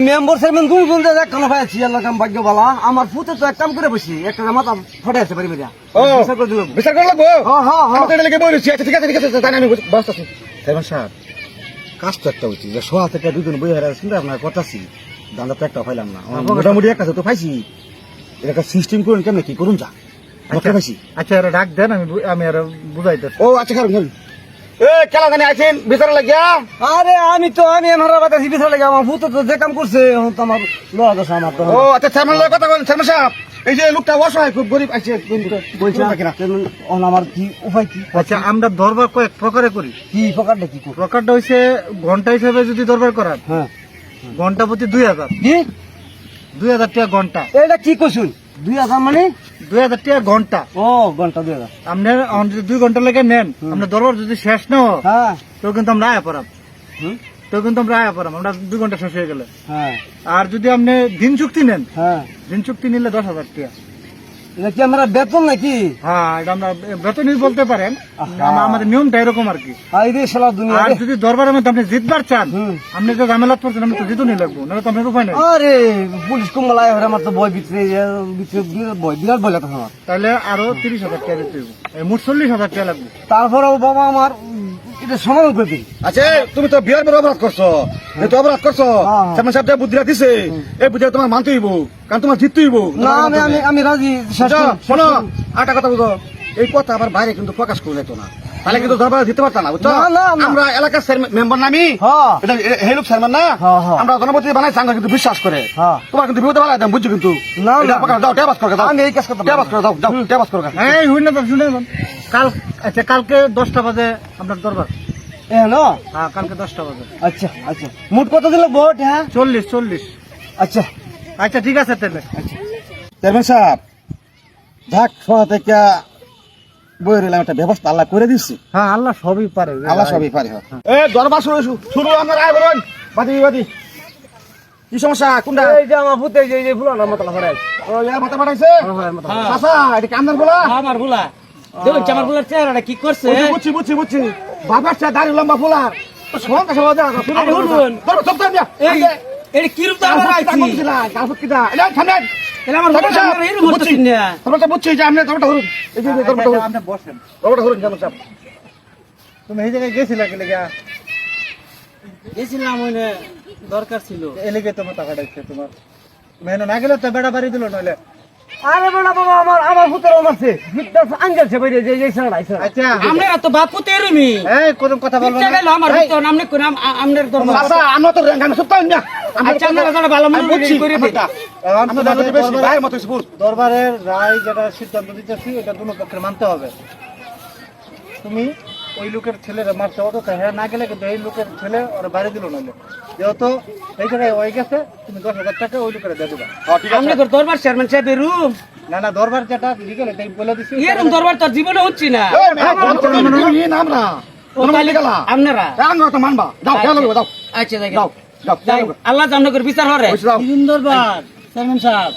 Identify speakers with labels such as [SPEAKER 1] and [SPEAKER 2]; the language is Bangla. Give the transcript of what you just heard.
[SPEAKER 1] মেম্বার দেখ কেন পাইছি আল্লাহ কাম ভাগ্য বালা আমার ফুতে তো এক কাম করে বসি একটা মাথা ফটে আছে পারি মেজা
[SPEAKER 2] ও
[SPEAKER 1] বিচার করে দিলাম।
[SPEAKER 2] বিচার করে লাগবো?
[SPEAKER 1] হ্যাঁ হ্যাঁ হ্যাঁ
[SPEAKER 2] এটা লেগে বলেছি। আচ্ছা ঠিক আছে ঠিক আছে তাই আমি ব্যস্ত আছি চেয়ারম্যান সাহেব কাজ তো একটা হচ্ছে যে সোয়া থেকে দুজন বই হারা চিন্তা আপনার কথাছি দান্দা তো একটা পাইলাম না। মোটামুটি একটা তো পাইছি। এটা একটা সিস্টেম করুন কেন কি করুন যা।
[SPEAKER 3] আচ্ছা এরা ডাক দেন আমি আর বুঝাইতেছি
[SPEAKER 2] ও আচ্ছা খেলা জানি আছেন বিচার লাগিয়া?
[SPEAKER 1] আরে আমি তো আমি আমার বাতাসি বিচার লাগে আমার তো যে কাম করছে তো আমার লোয়া দোষ আমার তো।
[SPEAKER 2] ও আচ্ছা চেয়ারম্যান লোক কথা বলেন চেয়ারম্যান সাহেব। এই যে লোকটা অসহায় খুব গরিব আছে
[SPEAKER 1] আমার কি উপায় কি
[SPEAKER 3] আচ্ছা আমরা দরবার কয়েক প্রকারে করি।
[SPEAKER 1] কি প্রকারটা কি
[SPEAKER 3] প্রকারটা হইছে ঘণ্টা হিসাবে যদি দরবার করান
[SPEAKER 1] হ্যাঁ।
[SPEAKER 3] ঘণ্টা প্রতি দুই হাজার।
[SPEAKER 1] কি?
[SPEAKER 3] দুই হাজার টাকা ঘণ্টা।
[SPEAKER 1] এটা কি কইছুন? দুই হাজার মানে?
[SPEAKER 3] দুই হাজার টাকা ঘণ্টা।
[SPEAKER 1] ও ঘণ্টা দুই হাজার।
[SPEAKER 3] আপনি যদি দুই ঘণ্টা লেগে নেন আপনার দরবার যদি শেষ না হোক
[SPEAKER 1] হ্যাঁ।
[SPEAKER 3] তো কিন্তু আমরা আয়া পড়াম।
[SPEAKER 1] হুম,
[SPEAKER 3] তো কিন্তু আমরা আয়া পড়াম। আমরা দুই ঘণ্টা শেষ হয়ে গেলে।
[SPEAKER 1] হ্যাঁ।
[SPEAKER 3] আর যদি আপনি দিন চুক্তি নেন
[SPEAKER 1] হ্যাঁ।
[SPEAKER 3] দিন চুক্তি নিলে দশ হাজার টাকা।
[SPEAKER 1] আমরা বেতন নাকি?
[SPEAKER 3] হ্যাঁ এটা আমরা বেতনই বলতে পারেন। আমাদের নিয়মটা এরকম আর কি।
[SPEAKER 1] আই রে শালা
[SPEAKER 3] আর যদি দরবারের মধ্যে আপনি জিতবার চান
[SPEAKER 1] হুম।
[SPEAKER 3] আপনি যে ঝামেলা পড়ছেন আমি তো জিতুনি লাগবো নাহলে তো আপনার উপায় নেই।
[SPEAKER 1] আরে পুলিশ আমার তো ভিতরে বিরাট বিরাট ভয় লাগতো আমার।
[SPEAKER 3] তাহলে আরও তিরিশ হাজার টাকা দিতে মোট চল্লিশ হাজার টাকা লাগবে।
[SPEAKER 1] তারপরেও বাবা আমার এটা সমাধান করে দিই।
[SPEAKER 2] আচ্ছা তুমি তো বিয়ার বড় অপরাধ করছ। অপরাধ করছ।
[SPEAKER 1] হ্যাঁ।
[SPEAKER 2] চেয়ারম্যান সাহেব যা বুদ্ধিরা দিছে। এই বুদ্ধিরা তোমার মানতে হইব। কারণ তোমার জিততে হইব।
[SPEAKER 1] না আমি আমি আমি রাজি। শেষ
[SPEAKER 2] যাও, শোনো আটা কথা বুঝো। এই কথা আবার বাইরে কিন্তু প্রকাশ করে যেত না। তাহলে কিন্তু দিতে পারতাম না বুঝছ। আমরা এলাকার মেম্বার নামি
[SPEAKER 1] হ্যাঁ।
[SPEAKER 2] এটা চেয়ারম্যান না।
[SPEAKER 1] হ্যাঁ, হ্যাঁ।
[SPEAKER 2] আমরা জনপতি বানাইছি আমরা কিন্তু বিশ্বাস করে।
[SPEAKER 1] হ্যাঁ।
[SPEAKER 2] তোমার কিন্তু বিপদে বানাই বুঝছ কিন্তু? দাও টেবাস করে দাও
[SPEAKER 1] আমি এই কাজ করতে পারব
[SPEAKER 2] টেবাস করে দাও দাও টেবাস করে।
[SPEAKER 3] এই শুনে না শুনে কাল আচ্ছা কালকে দশটা বাজে আপনার দরবার।
[SPEAKER 1] এ না
[SPEAKER 3] হ্যাঁ কালকে দশটা বাজে।
[SPEAKER 1] আচ্ছা আচ্ছা। মোট কত দিল ভোট হ্যাঁ?
[SPEAKER 3] চল্লিশ চল্লিশ।
[SPEAKER 1] আচ্ছা।
[SPEAKER 3] আচ্ছা ঠিক আছে তাহলে।
[SPEAKER 2] চেয়ারম্যান সাহেব ঢাক শোয়া থেকে বই রইলাম একটা ব্যবস্থা আল্লাহ করে দিচ্ছি
[SPEAKER 3] হ্যাঁ আল্লাহ সবই পারে।
[SPEAKER 2] আল্লাহ সবই পারে এ দরবার শুরু শুরু আমরা আয় বলুন বাদি বাদি কি সমস্যা? কোনটা?
[SPEAKER 1] এই যে আমার এই
[SPEAKER 2] ও ইয়ার মাথা পাঠাইছে? চাচা এটা কান্দার বলা
[SPEAKER 4] আমার বুলা দেখুন আমার বুলার চেহারাটা কি করছে?
[SPEAKER 2] বুঝছি বুঝছি বুঝছি। বাবার চা দাড়ি লম্বা
[SPEAKER 3] তুমি এই জায়গায় গেছিলা
[SPEAKER 4] গেছিলাম ওই দরকার ছিল।
[SPEAKER 3] এলিগে তোমার টাকা ডাকছে তোমার। মেহনত না গেলে তো বেড়া বাড়ি দিল নইলে।
[SPEAKER 1] আরে বড় বাবা আমার আমার ফুতের মারছে ফিটনেস আঙ্গেলছে বাইরে যে এই সাড়া আইছে
[SPEAKER 3] আচ্ছা।
[SPEAKER 4] আমরা তো বাপু তেরুমি
[SPEAKER 3] এই কোন কথা বলব
[SPEAKER 4] ইচ্ছা গেল আমার ভিতর আমনে কোন আমনের দরবার
[SPEAKER 2] চাচা আমরা তো রেঙ্গানো সব না।
[SPEAKER 4] আচ্ছা আমরা যারা ভালো মনে
[SPEAKER 2] বুঝছি
[SPEAKER 4] করে
[SPEAKER 3] দরবারের রায় যেটা সিদ্ধান্ত দিতেছি এটা দুনো পক্ষের মানতে হবে। তুমি ওই লোকের ছেলের মারতে হতো তো হ্যাঁ না গেলে কিন্তু এই লোকের ছেলে ওরা বাড়ি দিল নইলে। যেহেতু এই জায়গায় ওই গেছে তুমি দশ হাজার টাকা ওই লোকের দিয়ে দেবা।
[SPEAKER 2] হ্যাঁ,
[SPEAKER 4] দরবার চেয়ারম্যান সাহেবের রুম
[SPEAKER 3] না না দরবার যেটা লিগেল এটাই বলে দিছি।
[SPEAKER 4] এরকম দরবার তোর জীবনে হচ্ছে না।
[SPEAKER 2] তো এই না আমরা
[SPEAKER 4] ও তাইলে আপনারা?
[SPEAKER 2] তো মানবা। যাও যাও।
[SPEAKER 4] আচ্ছা
[SPEAKER 2] যাও যাও যাও
[SPEAKER 4] আল্লাহ জামনগর বিচার হরে দরবার চেয়ারম্যান সাহেব।